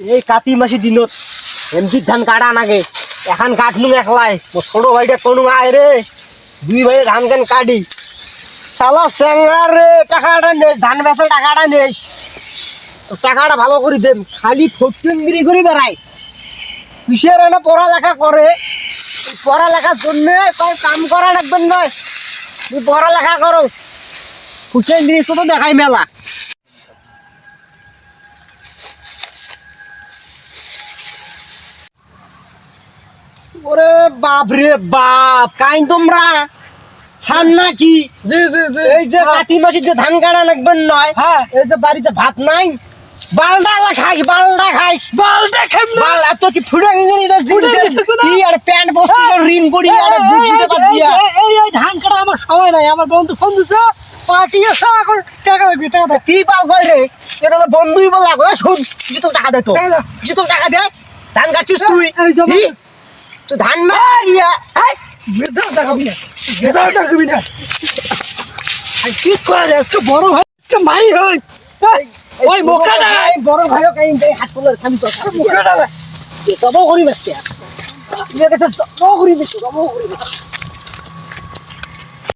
এই কাতি মাসি দিনত এমজি ধান কাটা নাগে। এখন কাটনু একলাই। মোর ছোট ভাইটা কোনো আয় রে দুই ভাই ধান কেন কাটি। শালা রে টাকাটা নেই ধান বেচা টাকাটা নেই। টাকাটা ভালো করে দেন খালি ফটকিরি করে বেড়ায় কিসের এনে পড়ালেখা করে পড়ালেখার জন্য কয় কাম করা লাগবেন নয় তুই পড়ালেখা করো ফুটেন জিনিস তো দেখাই মেলা। ওরে বাপ রে বাপ কাই তোমরা? ছান নাকি? জি জি জি। এই যে কাতি মাসে যে ধান কাটা লাগবেন নয় হ্যাঁ। এই যে বাড়িতে ভাত নাই বালডা খাইস বালডা খাইস। বালটা খাম না। বাল এত কি ফুডাং গনি দস দিন ফুটাঙ্গি থাকবে না? কি আর প্যান্ট বস্তি ঋণ করি আর বুঝিতে পার দিয়া। এই, এই এই ধান কাটা আমার সময় নাই। আমার বন্ধু ফোন দিছে পার্টি আছে এখন টাকা লাগবে টাকা দাও কি পাল কই রে? এটা তো বন্ধুই বলা শুন জিতো টাকা দে তো। জিতো টাকা দে ধান কাটছিস তুই? তুই ধান না ইয়া না আর কি করে আজকে বড় ভাই আজকে মাই হই ওই মোকা না বড় ভাইও কাই হাত তোলার খালি তো মোকা না তবও করি বেশি এর কাছে তবও করি বেশি তবও করি বেশি।